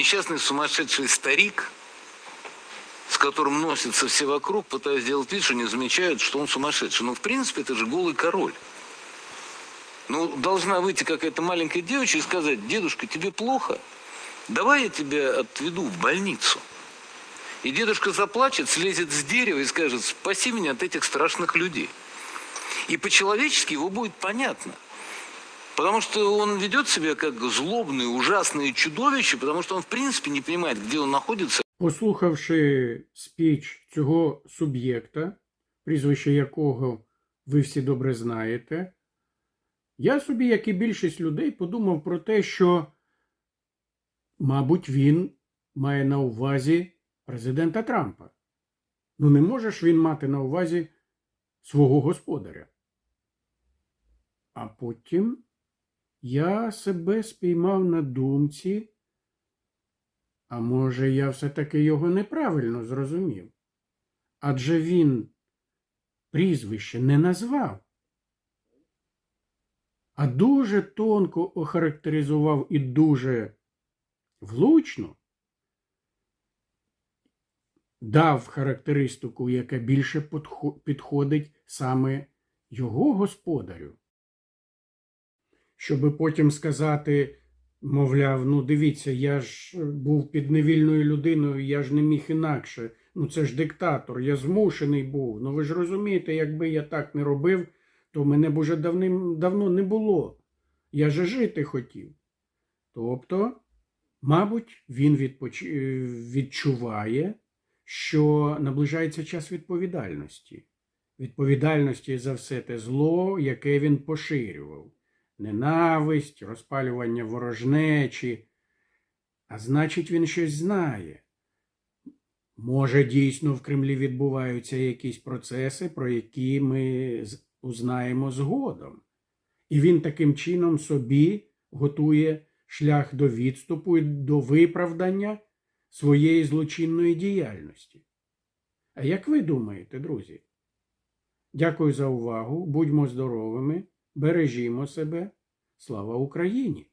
Несчастный сумасшедший старик, с которым носятся все вокруг, пытаясь сделать вид, что не замечают, что он сумасшедший. Но в принципе это же голый король. Ну, должна выйти какая-то маленькая девочка и сказать, дедушка, тебе плохо? Давай я тебя отведу в больницу. И дедушка заплачет, слезет с дерева и скажет, спаси меня от этих страшных людей. И по-человечески его будет понятно. Потому что он ведет себя как злобное, ужасное чудовище, потому что он в принципе не понимает, где он находится Послухавши спіч цього суб'єкта, прізвище якого ви всі добре знаєте, я собі, як і більшість людей, подумав про те, що, мабуть, він має на увазі президента Трампа. Ну, не може ж він мати на увазі свого господаря. А потім я себе спіймав на думці. А може, я все-таки його неправильно зрозумів? Адже він прізвище не назвав, а дуже тонко охарактеризував і дуже влучно дав характеристику, яка більше підходить саме його господарю. Щоби потім сказати, Мовляв, ну дивіться, я ж був підневільною людиною, я ж не міг інакше. Ну це ж диктатор, я змушений був. Ну ви ж розумієте, якби я так не робив, то мене б уже давним давно не було. Я же жити хотів. Тобто, мабуть, він відпоч... е, відчуває, що наближається час відповідальності. Відповідальності за все те зло, яке він поширював ненависть, розпалювання ворожнечі. А значить, він щось знає. Може, дійсно в Кремлі відбуваються якісь процеси, про які ми узнаємо згодом. І він таким чином собі готує шлях до відступу і до виправдання своєї злочинної діяльності. А як ви думаєте, друзі? Дякую за увагу. Будьмо здоровими, бережімо себе. Слава Україні!